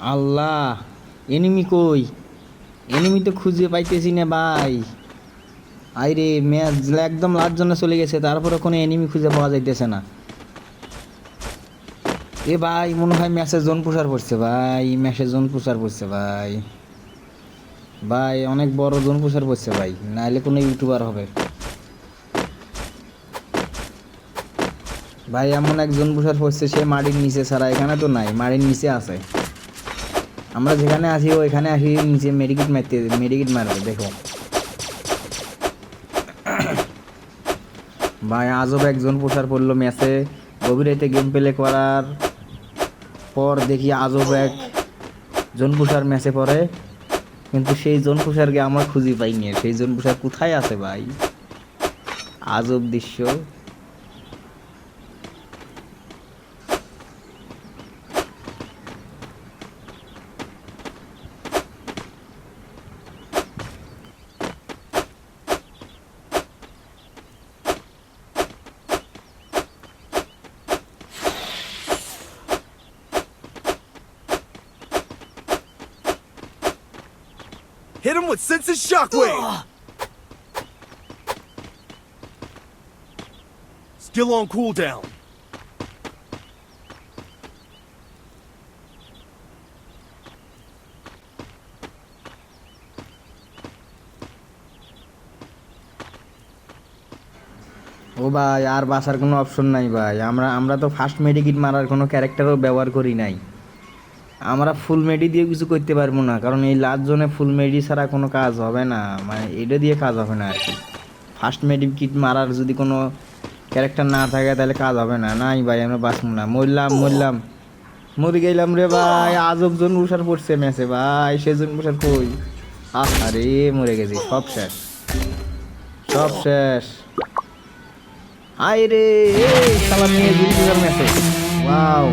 আল্লাহ enemy কই? Enemy তো খুঁজে পাইতেছি না ভাই। আইরে, ম্যাচ একদম লাস্ট জন্য চলে গেছে তারপরে কোনো এনিমি খুঁজে পাওয়া যাইতেছে না। এ ভাই, মনে হয় ম্যাচে জোন প্রসার পড়ছে ভাই, ম্যাচে জোন প্রসার পড়ছে ভাই। ভাই, অনেক বড় জোন প্রসার পড়ছে ভাই, নাইলে কোনো ইউটিউবার হবে। ভাই, এমন এক জোন প্রসার পড়ছে সে মাটির নিচে ছাড়া এখানে তো নাই, মাটির নিচে আছে। আমরা যেখানে আছি, ওইখানে আসি, নিচে মেডিকেট মারতে, মেডিকেট মারবে, দেখো। ভাই, আজব একজন প্রসার পড়ল ম্যাচে। গভীরাইতে গেম প্লে করার পর দেখি আজব এক জন পুষার ম্যাচে পড়ে। কিন্তু সেই জন পুষারকে আমরা খুঁজে পাইনি। সেই জন পুষার কোথায় আছে ভাই? আজব দৃশ্য। Hit him with sense of shockwave. Skill on cooldown. ও ভাই আর বাসার কোনো অপশন নাই ভাই আমরা আমরা তো ফার্স্ট মেডিকিট মারার কোনো ক্যারেক্টারও ব্যবহার করি নাই আমরা ফুল মেডি দিয়ে কিছু করতে পারব না, কারণ এই লাস্ট জোনে ফুল মেডি ছাড়া কোনো কাজ হবে না মানে এটা দিয়ে কাজ হবে না আর কি। ফার্স্ট মেডি কিট মারার যদি কোনো ক্যারেক্টার না থাকে তাহলে কাজ হবে না। নাই ভাই, আমরা বাঁচবো না। মরলাম মরলাম। মরে গেলাম রে ভাই, আজব জন উষার পড়ছে ম্যাচে ভাই সেজন উষার কই? আরে মরে গেছি, সব শেষ। সব শেষ। আয় রে শালা নিয়ে ম্যাচে ওয়াও